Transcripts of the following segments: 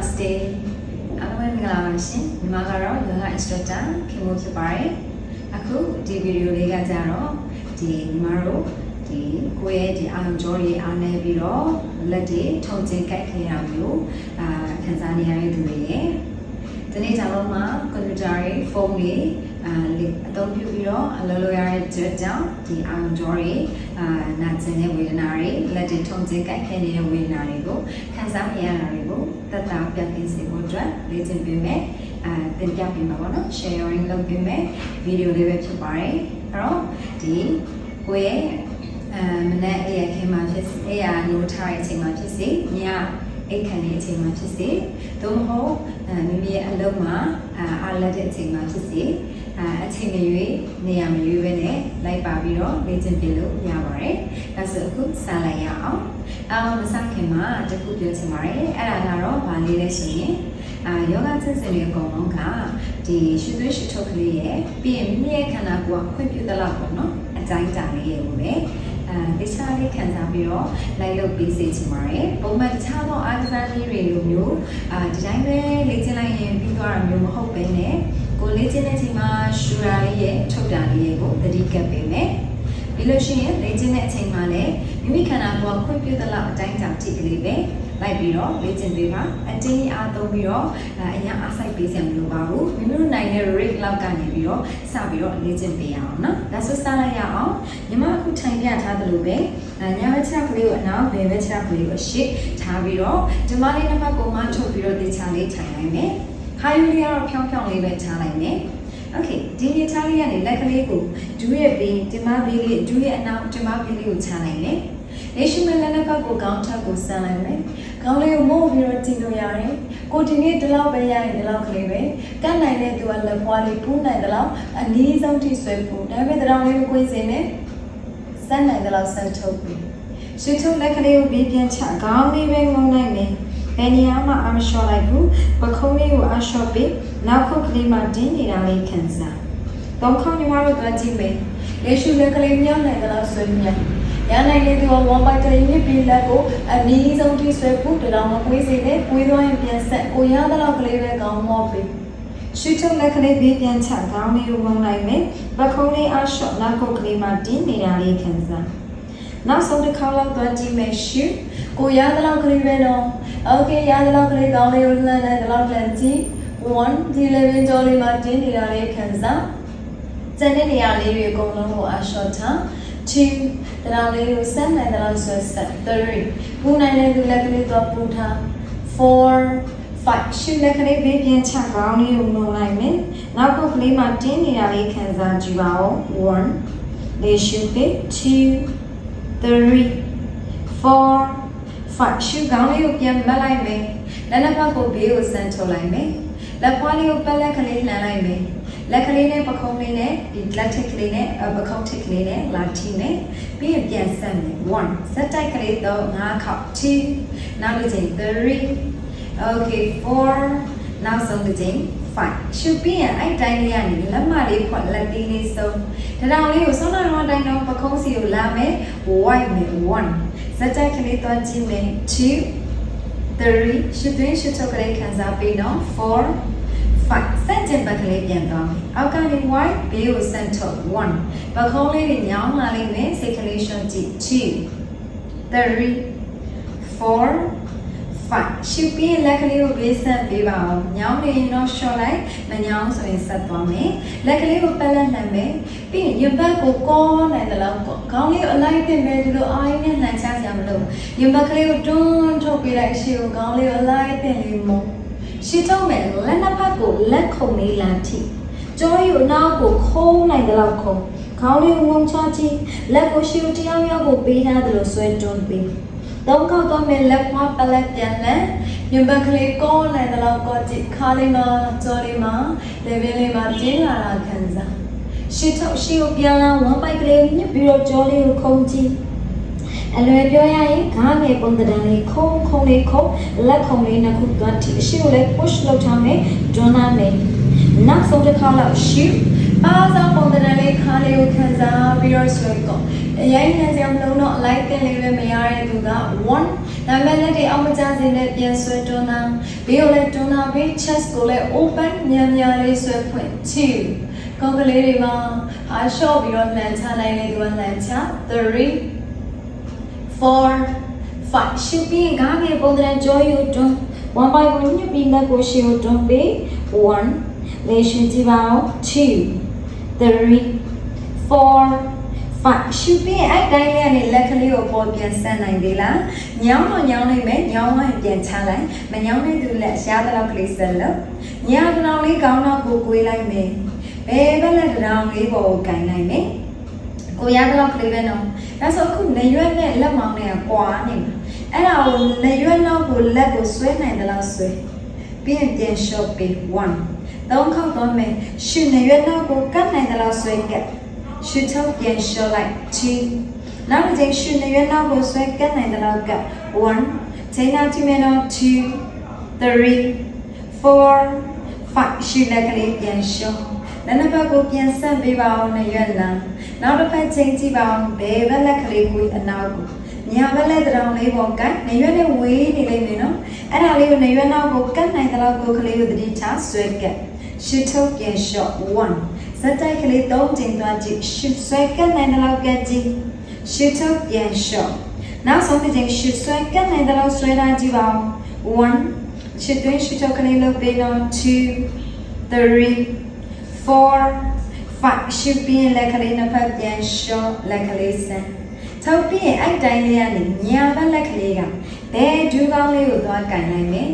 Namaste အားလုံးပဲမင်္ဂလာပါရှင်ညီမကတော့ yoga instructor ခင်မိုးဖြစ်ပါတယ်အခုဒီဗီဒီယိုလေးကကြတော့ဒီညီမတို့ဒီကိုယ့်ရဲ့ဒီအာရုံကြောတွေအားနေပြီးတော့လက်တွေထုံကျင်ကြိုက်ခဲရမျိုးအာခံစားနေရတဲ့သူတွေရဲ့ ဒီနေ့ကျွန်တော်မှာကွန်ပျူတာတွေဖုန်းတွေအာအသုံးပြုပြီးတော့အလုပ်လုပ်ရတဲ့အတွက်ကြောင့်ဒီအာရုံကြောတွေအာနာကျင်တဲ့ဝေဒနာတွေလက်တွေထုံကျင်ကြိုက်ခဲနေတဲ့ဝေဒနာတွေကိုခံစားနေရတာတွေကိုသက်သာပြတ်သိစေဖို့အတွက်လေ့ကျင့်ပေးမယ်အာသင်ပြပေးမှာပေါ့နော် sharing လုပ်ပေးမယ်ဗီဒီယိုလေးပဲဖြစ်ပါတယ်အဲ့တော့ဒီကိုယ့်ရဲ့အဲမနေ့အေးရခင်မှာဖြစ်အေးရနိုးထားတဲ့အချိန်မှာဖြစ်စေည အိတ်ခံနေတဲ့အချိန်မှာဖြစ်စေသို့မဟုတ်အဲမိမိရဲ့အလုပ်မှာအာအားလက်တဲ့အချိန်မှာဖြစ်စေအာအချိန်မရွေးနေရာမရွေးပဲနဲ့လိုက်ပါပြီးတော့လေ့ကျင့်ပြလို့ရပါတယ်။ဒါဆိုအခုစလိုက်ရအောင်။အားလုံးမစခင်မှာတခုပြောချင်ပါတယ်။အဲ့ဒါကတော့ဗာလေးလဲဆိုရင်အာယောဂကျင့်စဉ်တွေအကုန်လုံးကဒီရှုသွေးရှုထုတ်ကလေးရဲ့ပြီးရင်မိမိရဲ့ခန္ဓာကိုယ်ကခွင့်ပြုသလောက်ပေါ့နော်။အတိုင်းတာလေးရဲ့ကိုပဲ အဲတခြားလေးခံစားပြီးတော့လိုက်လုပ်ပြီးစေချင်ပါတယ်။ပုံမှန်တခြားသောအားကစားနည်းတွေလိုမျိုးအာဒီတိုင်းပဲလေ့ကျင့်လိုက်ရင်ပြီးသွားတာမျိုးမဟုတ်ဘဲနဲ့ကိုလေ့ကျင့်တဲ့အချိန်မှာရှူတာလေးရဲ့ထုတ်တာလေးရဲ့ကိုသတိကပ်ပေးမယ်။ပြီးလို့ရှိရင်လေ့ကျင့်တဲ့အချိန်မှာလည်းမိမိခန္ဓာကိုယ်ကခွင့်ပြုသလောက်အတိုင်းတာထိကလေးပဲ လိုက်ပြီးတော့လေ့ကျင့်ပေးပါအတင်းအားသုံးပြီးတော့အရင်အားဆိုင်ပေးစရာမလိုပါဘူးမိမိတို့နိုင်တဲ့ rate လောက်ကနေပြီးတော့စပြီးတော့လေ့ကျင့်ပေးရအောင်နော်ဒါဆိုစလိုက်ရအောင်ညီမအခုထိုင်ပြထားသလိုပဲညာဘက်ချက်ကလေးကိုအနောက်ဘယ်ဘက်ချက်ကလေးကိုရှေ့ထားပြီးတော့ဒီမလေးနှစ်ဖက်ကိုမှထုတ်ပြီးတော့တေချာလေးထိုင်နိုင်မယ်ခါယူလေးကတော့ဖြောင်းဖြောင်းလေးပဲထားလိုက်မယ်โอเคဒီနေ့ထားလေးကနေလက်ကလေးကိုဒူးရဲ့ဘေးဒီမဘေးလေးဒူးရဲ့အနောက်ဒီမဘေးလေးကိုချနိုင်တယ် လေရှိမလက်လက်ဖက်ကိုကောင်းထပ်ကိုဆန်းလိုက်မယ်။ခေါင်းလေးကိုမို့ပြီးတော့ကြည့်လို့ရတယ်။ကိုဒီနေ့ဒီလောက်ပဲရရင်ဒီလောက်ကလေးပဲ။ကတ်နိုင်တဲ့သူကလက်ပွားလေးပူးနိုင်တဲ့လောက်အနည်းဆုံးထိဆွဲဖို့ဒါပေမဲ့တောင်လေးကိုကိုယ်စင်နဲ့စမ်းနိုင်တဲ့လောက်ဆက်ထုတ်ပြီးရှစ်ထုတ်လက်ကလေးကိုပြီးပြန်ချခေါင်းလေးပဲငုံနိုင်မယ်။ဘယ်နေရာမှအမလျှော့လိုက်ဘူး။ပခုံးလေးကိုအလျှော့ပြီးနောက်ခုတ်ကလေးမှတင်းနေတာလေးခံစား။တော့ခေါင်းညီမတို့ကကြည့်မယ်။လေရှုလက်ကလေးမြောက်နိုင်တဲ့လောက်ဆွဲမြတ် ရနိုင်လေသူကဝမ်ပိုက်ကလေးမြစ်ပြီးလက်ကိုအနည်းဆုံးထိဆွဲဖို့တတော်မကွေးစေနဲ့ကွေးသွားရင်ပြန်ဆက်ကိုရတဲ့လောက်ကလေးပဲကောင်းမော့ပြီးရှူထုတ်လက်ကလေးပြီးပြန်ချခေါင်းလေးကိုဝုံလိုက်မယ်ပခုံးလေးအားလျှော့နောက်ခုတ်ကလေးမှတင်းနေတာလေးခံစားနောက်ဆုံးတစ်ခါလောက်သွားကြည့်မယ်ရှူကိုရတဲ့လောက်ကလေးပဲတော့โอเคရတဲ့လောက်ကလေးကောင်းလေးကိုလှမ်းလိုက်တဲ့လောက်လှမ်းကြည့်1ဒီလေဝင်ကြောလေးမှတင်းနေတာလေးခံစားကျန်တဲ့နေရာလေးတွေအကုန်လုံးကိုအားလျှော့ထား2တရာလေးကိုဆက်နိုင်တဲ့လောက်ဆွဲဆက်3ပူနိုင်တဲ့သူလက်ကလေးတော့ပူထား 4 5ရှုလက်ကလေးဘေးပြန်ချခေါင်းလေးကိုနှုံလိုက်မယ်နောက်ခုတ်ကလေးမှာတင်းနေတာလေးခံစားကြည့်ပါဦး1လေးရှုပေး2 3 4 5ရှုခေါင်းလေးကိုပြန်မတ်လိုက်မယ်လက်နှစ်ဖက်ကိုဘေးကိုဆန်းထုတ် လိုက်မယ်လက်ဖွားလေးကိုပက်လက်ကလေးလှမ်းလိုက်မယ်လက်ကလေးနဲ့ပခုံးလေးနဲ့ဒီလက်ထိတ်ကလေးနဲ့ပခုံးထိတ်ကလေးနဲ့လာထိမယ်ပြီးရင်ပြန်ဆက်မယ်1စက်တိုက်ကလေးတော့5ခေါက်2နောက်တစ်ချိန်3 okay 4နောက်ဆုံးတစ်ချိန်5ရှုပြီးရင်အဲ့တိုင်းလေးကနေလက်မလေးဖွက်လက်သေးလေးဆုံးတရောင်လေးကိုဆုံးတော့တိုင်းတော့ပခုံးစီကိုလာမယ် white မယ်1စက်တိုက်ကလေးတော့ကြည့်မယ်2 3ရှုသွင်းရှုထုတ်ကလေးခံစားပြီးတော့4 5စက်ကျင်ဘက်ကလေးပြန်သွားမယ်အောက်ကနေ white ဘေးကိုစမ်းထုတ်1ပခုံးလေးတွေညောင်းလာလိမ့်မယ်စိတ်ကလေးရှုံကြည့်2 3 4 5ရှုပြီးလက်ကလေးကိုဘေးဆက်ပေးပါအောင်ညောင်းနေရင်တော့ short လိုက်မညောင်းဆိုရင်ဆက်သွားမယ်လက်ကလေးကိုပတ်လက်နိုင်မယ်ပြီးရင်ရင်ဘတ်ကိုကောနိုင်တယ်လို့ခေါင်းလေးကိုအလိုက်တင်မယ်ဒီလိုအာရင်းနဲ့လှန်ချစရာမလိုရင်ဘတ်ကလေးကိုတွန်းထုတ်ပေးလိုက်ရှေ့ကိုခေါင်းလေးကိုအလိုက်တင်လေးမို့ ရှေ့ထုတ်မယ်လက်နှစ်ဖက်ကိုလက်ခုံလေးလမ်းထိကြောရီကိုနောက်ကိုခုံးနိုင်တယ်လို့ခုံးခေါင်းလေးကိုဝုံချကြည့်လက်ကိုရှေ့ကိုတရားရောက်ကိုပေးထားတယ်လို့ဆွဲတွန်းပေးတော့ကောက်တော့မယ်လက်ဖွားပလက်ပြန်လဲညဘက်ကလေးကောနိုင်တဲ့လောက်ကောကြည့်ခါလေးမှာကြော်လေးမှာလေဗီလေးမှာကျင်းလာတာခံစားရှေ့ထုတ်ရှေ့ကိုပြန်လာဝမ်းပိုက်ကလေးညစ်ပြီးတော့ကြော်လေးကိုခုံကြည့် အလွယ်ပြောရရင်ခါငယ်ပုံသဏ္ဍာန်လေးခုံခုံလေးခုံလက်ခုံလေးနှစ်ခုသွားထိအရှိကိုလည်း push လုပ်ထားမယ်ဒွန်းနာမယ်နောက်ဆုံးတစ်ခါလောက် shoot ပါစားပုံသဏ္ဍာန်လေးခါလေးကိုခံစားပြီးတော့ဆွဲကောအရင်နဲ့စရာမလုံးတော့ like တင်လေးပဲမရတဲ့သူက1ဒါနာမည်လက်တွေအောင်မကြစင်နဲ့ပြန်ဆွဲတွန်းတာဘေးကိုလည်းတွန်းတာဘေး chest ကိုလည်း open မြန်မြန်လေးဆွဲဖွင့်2ကောင်းကလေးတွေမှာဟာလျှော့ပြီးတော့လှန်ချနိုင်လေသူကလှန်ချ3 4 5ရှုပြီးရင်ကားငယ်ပုံသဏ္ဍာန်ကြောယူတွန်း1 by 1ညပြီးလက်ကိုရှေ့ကိုတွန်းပေး1လေရှုကြည့်ပါဦး2 3 4 5ရှုပြီးရင်အဲ့တိုင်းလေးကနေလက်ကလေးကိုပေါ်ပြန်ဆန်းနိုင်သေးလားညောင်းတော့ညောင်းလိုက်မယ်ညောင်းလိုက်ပြန်ချလိုက်မညောင်းတဲ့သူလက်ရှားတဲ့လောက်ကလေးဆက်လို့ညောင်းတောင်လေးကောင်းတော့ကိုကိုွေးလိုက်မယ်ဘယ်ဘက်လက်တောင်လေးပေါ်ကိုကင်လိုက်မယ် ကိုရတော့ကလေးပဲနော်ဒါဆိုအခုနေရွက်နဲ့လက်မောင်းနဲ့ကွာနေမှာအဲ့ဒါကိုနေရွက်နောက်ကိုလက်ကိုဆွဲနိုင်တယ်လို့ဆွဲပြီးရင်ပြန် short ပေး1သုံးခေါက်တော့မယ်ရှုနေရွက်နောက်ကိုကတ်နိုင်တယ်လို့ဆွဲကတ်ရှုထုတ်ပြန် short လိုက်2နောက်တစ်ချိန်ရှုနေရွက်နောက်ကိုဆွဲကတ်နိုင်တယ်လို့ကတ်1ချိန်နောက်ကြည့်မယ်နော်2 3 4 5ရှုလက်ကလေးပြန် short လ က်နှစ်ဖက်ကိုပြန်ဆက်ပေးပါအောင်နေရွက်လားနောက်တစ်ဖက်ချိန်ကြည့်ပါအောင်ဘယ်ဘက်လက်ကလေးကိုအနောက်ကိုညာဘက်လက်တောင်လေးပေါ်ကနေရွက်နဲ့ဝေးနေလိမ့်မယ်နော်အဲ့ဒါလေးကိုနေရွက်နောက်ကိုကတ်နိုင်တဲ့လောက်ကိုကလေးကိုသတိထားဆွဲကတ်ရှစ်ထုတ်ပြန် shot 1စက်တိုက်ကလေး၃ချိန်သွားကြည့်ရှစ်ဆွဲကတ်နိုင်တဲ့လောက်ကတ်ကြည့်ရှစ်ထုတ်ပြန် shot နောက်ဆုံးတစ်ချိန်ရှစ်ဆွဲကတ်နိုင်တဲ့လောက်ဆွဲထားကြည့်ပါဦး1ရှစ်တွင်းရှစ်ထုတ်ကလေးလုပ်ပေးတော့2 3 4 5ရှုပ်ပြီးရင်လက်ကလေးနှစ်ဖက်ပြန်ရှော့လက်ကလေးဆန်းထုတ်ပြီးရင်အဲ့တိုင်းလေးကနေညာဘက်လက်ကလေးကဘယ်ဒူးကောင်းလေးကိုသွားကင်နိုင်မယ်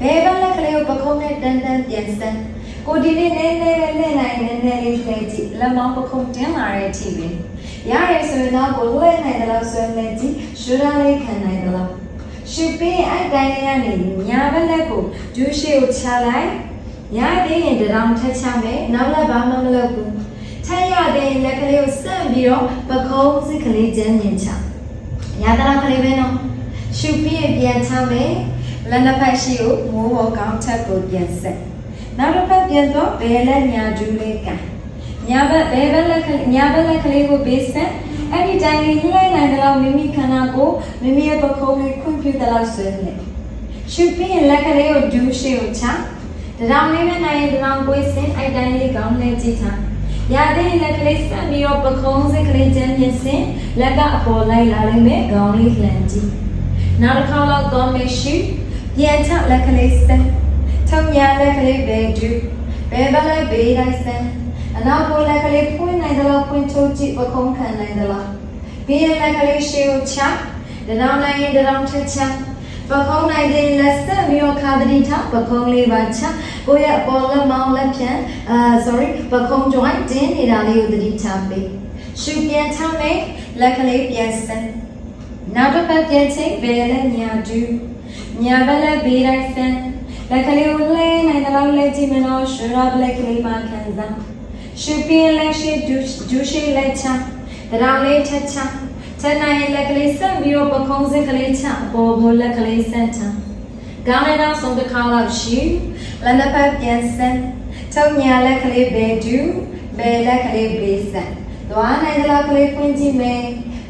ဘယ်ဘက်လက်ကလေးကိုပခုံးနဲ့တန်းတန်းပြန်ဆန်းကိုဒီနေ့နည်းနည်းလေးလှည့်နိုင်နည်းနည်းလေးလှည့်ကြည့်လက်မောင်းပခုံးတင်းလာတဲ့အထိပဲရရဆိုရင်တော့ကိုလှည့်နိုင်တယ်လို့ဆိုရင်ကြည့်ရှူတာလေးခံနိုင်တယ်လို့ရှုပ်ပြီးရင်အဲ့တိုင်းလေးကနေညာဘက်လက်ကိုဒူးရှိကိုချလိုက် ရသေးရင်တရောင်ထက်ချမယ်နောက်လည်းဘာမှမလုပ်ဘူးထက်ရသေးရင်လက်ကလေးကိုစန့်ပြီးတော့ပကုံးစစ်ကလေးကျန်းကျင်ချရတဲ့လောက်ကလေးပဲနော်ရှုပြီးရင်ပြန်ချမယ်လက်နှစ်ဖက်ရှိကိုမိုးပေါ်ကောင်းချက်ကိုပြန်ဆက်နောက်တစ်ဖက်ပြန်တော့ဘယ်လက်ညာကျူးလေးကညာဘက်ဘယ်ဘက်လက်ကညာဘက်လက်ကလေးကိုဘေးဆက်အဲ့ဒီတိုင်းလေးလှည့်နိုင်တဲ့လောက်မိမိခန္ဓာကိုမိမိရဲ့ပကုံးလေးခွင့်ပြုတဲ့လောက်ဆွဲနေရှုပြီးရင်လက်ကလေးကိုဒူးရှိကိုချ တရောင်လေးနဲ့နိုင်ရင်တရောင်ကိုစင်အိုက်တိုင်းလေးကောင်းလဲကြည့်ထားရတဲ့လက်ကလေးစပ်ပြီးတော့ပခုံးစိတ်ကလေးကျန်းကျင်စင်လက်ကအပေါ်လိုက်လာလိမ့်မယ်ခေါင်းလေးလှန်ကြည့်နောက်တစ်ခါတော့တော့မရှိပြန်ချလက်ကလေးစင်ထုံညာလက်ကလေးပဲဒူဘယ်ဘက်လိုက်ဘေးလိုက်စင်အနောက်ကိုလက်ကလေးဖွင့်နိုင်တယ်လို့ဖွင့်ထုတ်ကြည့်ပခုံးခံနိုင်တယ်လို့ဘေးလက်ကလေးရှေ့ကိုချတရောင်နိုင်ရင်တရောင်ထက်ချ ပကုံးနိုင်တဲ့လက်ဆက်ပြီးတော့ခါတတိထပကုံးလေးပါချကိုယ့်ရဲ့အပေါ်လက်မောင်းလက်ဖြန့်အာ sorry ပကုံး joint တင်းနေတာလေးကိုတတိထားပေးရှုပြန်ချမယ်လက်ကလေးပြန်စမ်းနောက်တစ်ပတ်ပြန်ချိန်ဘယ်လဲညာဒူးညာဘက်လက်ဘေးတိုင်းစမ်းလက်ကလေးကိုလဲနိုင်တဲ့လောက်လဲကြည့်မလို့ရှူရဘလက်ကလေးမှခံစားရှုပြန်လက်ရှိဒူးဒူးရှိလက်ချတရောင်လေးထက်ချ တနိုင်လက်ကလေးဆက်ပြီးတော့ပခုံးစက်ကလေးချပေါ်ပေါ်လက်ကလေးဆက်ချကောင်းတဲ့ဆုံးတစ်ခါလောက်ရှိလက်နှစ်ဖက်ပြန်ဆက်ထုံညာလက်ကလေးဘေဒူဘယ်လက်ကလေးဘေဆက်သွားနိုင်တဲ့လောက်ကလေးဖွင့်ကြည့်မယ်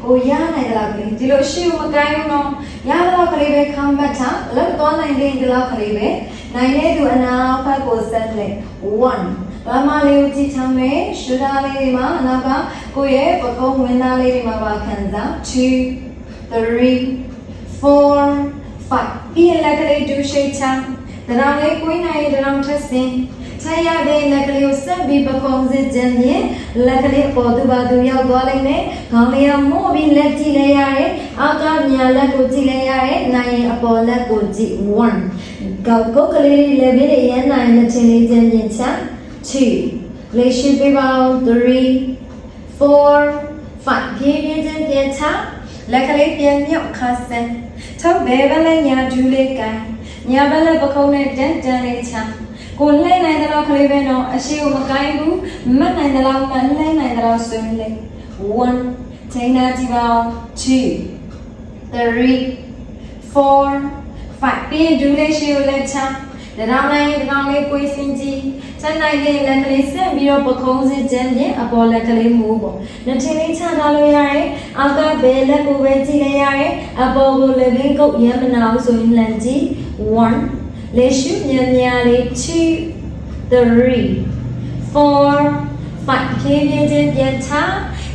ကိုရနိုင်တဲ့လောက်ကလေးဒီလိုရှိမကိုင်းဘူးနော်ရတဲ့လောက်ကလေးပဲခံမှတ်ထားလက်သွားနိုင်တဲ့ဒီလောက်ကလေးပဲနိုင်တဲ့သူအနာဖက်ကိုဆက်လက်1 ဘာမလေးကိုကြည့်ချမ်းမယ်ရှူတာလေးတွေမှာအနာကကိုယ့်ရဲ့ပကုံးဝင်သားလေးတွေမှာပါခံစား2 3 4 5ဒီလက်ကလေးဒူရှိချမ်းတရောင်လေးကိုင်းနိုင်တရောင်ထက်စင်ချရတဲ့လက်ကလေးကိုဆက်ပြီးပကုံးစစ်ခြင်းဖြင့်လက်ကလေးပေါ်သူပါသူရောက်သွားလိမ့်မယ်ခေါင်းလေးကမို့ပြီးလက်ကြည့်လိုက်ရတယ်အောက်ကညာလက်ကိုကြည့်လိုက်ရတယ်နိုင်ရင်အပေါ်လက်ကိုကြည့်1ကောက်ကုတ်ကလေးလေးလည်းပြီးရရနိုင်တဲ့ချင်းလေးခြင်းဖြင့်ချမ်း 2 relation people 3 4 5ပြေးပြေးချင်းပြန်ချလက်ကလေးပြန်မြောက်ခါစင်ထုတ်ဘဲဘလဲညာဒူးလေးကန်ညာဘလဲပခုံးနဲ့တန်တန်လေးချကိုလှဲနိုင်တဲ့တော့ကလေးပဲတော့အရှိကိုမကိုင်းဘူးမတ်နိုင်တဲ့တော့မလှဲနိုင်တဲ့တော့ဆွေးလေး1ချိန်နာကြည့်ပါဦး2 3 4 5ပြေးဒူးလေးရှိကိုလက်ချတရော င်လိုက်ရင်တကောင်လေးကိုယ်စင်ကြည့်ချက်နိုင်တဲ့လက်ကလေးဆက်ပြီးတော့ပခုံးစစ်ခြင်းဖြင့်အပေါ်လက်ကလေးမူပေါ့နှစ်ထင်းလေးချထားလို့ရတယ်အောက်ကဘယ်လက်ကိုပဲကြည့်လိုက်ရတယ်အပေါ်ကိုလည်းဘင်းကုတ်ရမ်းမနာဘူးဆိုရင်လှန်ကြည့်1လက်ရှုမြန်မြန်လေး2 3 4 5ဖြည်းဖြည်းချင်းပြန်ချ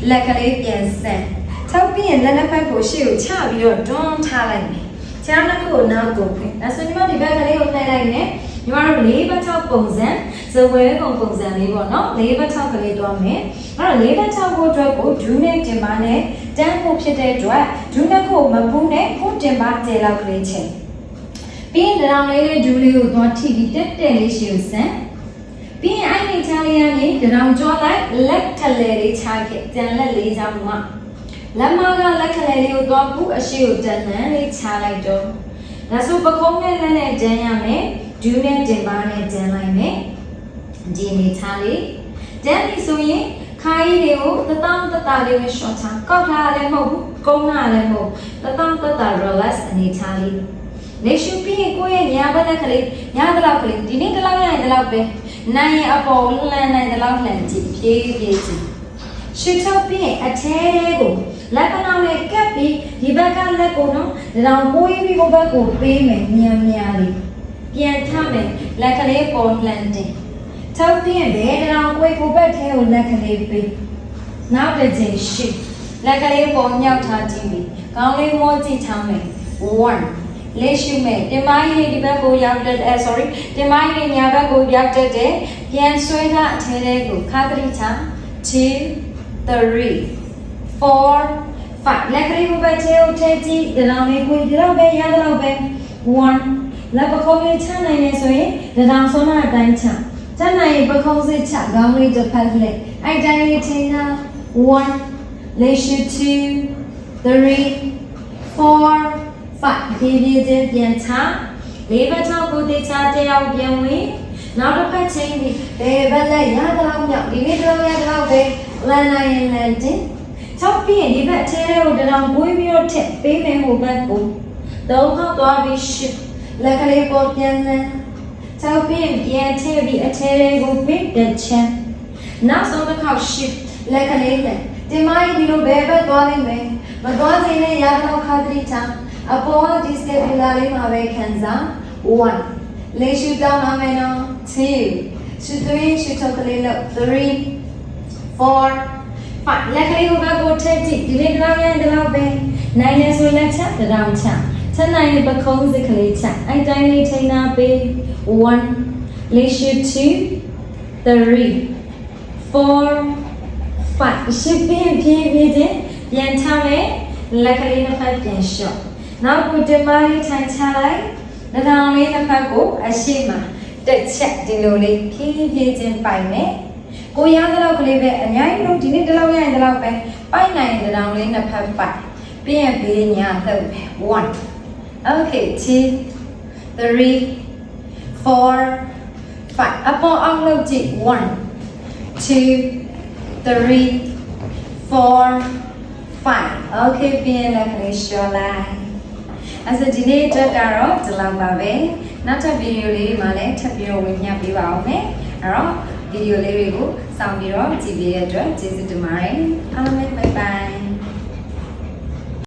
လက်ကလေးပြန်ဆက်ထောက်ပြီးရင်လက်နှစ်ဖက်ကိုရှေ့ကိုချပြီးတော့တွန်းထားလိုက်မယ်ခြေထောက်နှစ်ခုကိုနောက်ကိုဖွင့်ဒါဆိုညီမဒီဘက်ကလေးကိုနှိုက် လိုက်မယ်ညီမတို့လေးဘက်ထောက်ပုံစံဇဝဲပုံပုံစံလေးပေါ့နော်လေးဘက်ထောက်ကလေးတွားမယ်အဲ့တော့လေးဘက်ထောက်ကိုအတွက်ကိုဒူးနဲ့တင်ပါနဲ့တန်းဖို့ဖြစ်တဲ့အတွက်ဒူးနှစ်ခုမပူးနဲ့ကိုတင်ပါတဲလောက်ကလေးချိန်ပြီးရင်တောင်လေးလေးဒူးလေးကိုသွားထိပြီးတက်တက်လေးရှေ့ကိုဆန်းပြီးရင်အဲ့ဒီချားလေးကနေတရောင်ကြောလိုက်လက်ထလဲလေးချခဲ့တန်လက်လေးချမှလက်မကလက်ခလဲလေးကိုတော့ဘူးအရှိကိုတန်လန်းလေးချလိုက်တော့ ဒါဆိုပကုံးနဲ့လက်နဲ့တန်းရမယ်ဒူးနဲ့တင်ပါနဲ့တန်းလိုက်မယ်ဒီနေချားလေးတန်းပြီဆိုရင်ခိုင်းတွေကိုတတောင်းတတလေးပဲ short ချကောက်ထားလည်းမဟုတ်ဘူးကုန်းထားလည်းမဟုတ်တတောင်းတတ relax အနေချားလေးလေရှုပြီးရင်ကိုယ့်ရဲ့ညာဘက်နဲ့ကလေးညာတစ်လောက်ကလေးဒီနေ့တစ်လောက်ရရင်တစ်လောက်ပဲနိုင်ရင်အပေါ်လှမ်းနိုင်တစ်လောက်လှမ်းကြည့်ဖြည်းဖြည်းကြည့် ရှုထုတ်ပြီးရင်အထဲကိုလက်ကနောင်နဲ့ကပ်ပြီးဒီဘက်ကလက်ကိုနော်ဒီတောင်ကိုးပြီးကိုဘက်ကိုပေးမယ်မြန်မြန်လေးပြန်ထမယ်လက်ကလေးပေါ်လှမ်းတင်ထုတ်ပြီးရင်ဘယ်တောင်ကိုယ်ကိုဘက်ထဲကိုလက်ကလေးပေးနောက်တစ်ချိန်ရှုလက်ကလေးပေါ်မြောက်ထားကြည့်ပြီးခေါင်းလေးမောကြည့်ထားမယ်1လက်ရှိမဲ့တင်မကြီးဒီဘက်ကိုရောက်တဲ့အဲ sorry တင်မကြီးညာဘက်ကိုရောက်တဲ့တဲ့ပြန်ဆွဲတာအထဲလေးကိုခါတရိချာ2 3 4 5လက်ကလေးကိုပဲချေဦးထဲကြည့်ဒီလောင်လေးကိုဒီတော့ပဲရတော့ပဲ1လက်ပခုံးလေးချနိုင်နေဆိုရင်ဒီတောင်ဆုံးတာအတိုင်းချချနိုင်ရင်ပခုံးစစ်ချခေါင်းလေးတစ်ဖက်လက်အဲ့တိုင်းလေးချိန်တာ1လက်ရှိ2 3 4 5ဒီဒီချင်းပြန်ချလေးဘက်ထောက်ကိုတေချာတယောက်ပြန်ဝင်နောက်တစ်ဖက်ချင်းဒီဘယ်ဘက်လက်ရတော့မြောက်ဒီနေ့တော့ရတော့ပဲ လန်နိုင်ရင်လန်တင်ချောက်ပြီးရင်ဒီဘက်အထဲကိုတရောင်ပွေးပြီးတော့ထက်ပေးမယ်ဟိုဘက်ကိုတော့ခောက်သွားပြီးရှစ်လက်ကလေးပေါ်ပြန်လန်ချောက်ပြီးရင်ပြန်ထည့်ပြီးအထဲကိုပေးတဲ့ချမ်းနောက်ဆုံးတစ်ခေါက်ရှစ်လက်ကလေးနဲ့ဒီမိုင်းဒီလိုဘယ်ဘက်သွားလိမ့်မယ်မသွားစေနဲ့ရတော့ခါတည်းချမ်းအပေါ်ဒီစတက်ပူလာလေးမှာပဲခံစား1လေရှူတောင်းလာမယ်နော်2ရှူသွင်းရှူထုတ်ကလေးလို့3 4 5လက်ကလေးကိုဘက်ကိုထည့်ကြည့်ဒီလေးတစ်လောက်ရရင်တစ်လောက်ပဲနိုင်နေဆိုလက်ချက်တစ်တောင်ချချက်နိုင်ရင်ပခုံးစစ်ကလေးချအဲ့တိုင်းလေးထိန်းထားပေး1လေရှူ2 3 4 5ရှစ်ပြင်းပြင်းပြင်းချင်းပြန်ချမယ်လက်ကလေးတစ်ဖက်ပြန်လျှော့နောက်ကိုတင်မလေးထိုင်ချလိုက်နှထောင်လေးတစ်ဖက်ကိုအရှိမတက်ချက်ဒီလိုလေးဖြည်းဖြည်းချင်းပိုင်မယ် ကိုရတဲ့လောက်ကလေးပဲအများကြီးလို့ဒီနေ့တစ်လောက်ရရင်တစ်လောက်ပဲပိုက်နိုင်တဲ့တောင်လေးနှစ်ဖက်ပိုက်ပြီးရင်ဘေးညာလှုပ်မယ်1 okay 2 3 4 5အပေါ်အောင်လုပ်ကြည့်1 2 3 4 5 okay ပြီးရင်လည်းခလေးရှော့လိုက်အဲ့ဆိုဒီနေ့အတွက်ကတော့ဒီလောက်ပါပဲနောက်ထပ်ဗီဒီယိုလေးတွေမှာလည်းထပ်ပြီးတော့ဝင်ညပေးပါအောင်မယ်အဲ့တော့ ဗီဒီယိုလေးတွေကိုစောင့်ပြီးတော့ကြည့်ပေးတဲ့အတွက်ကျေးဇူးတင်ပါတယ်အားလုံးပဲ bye bye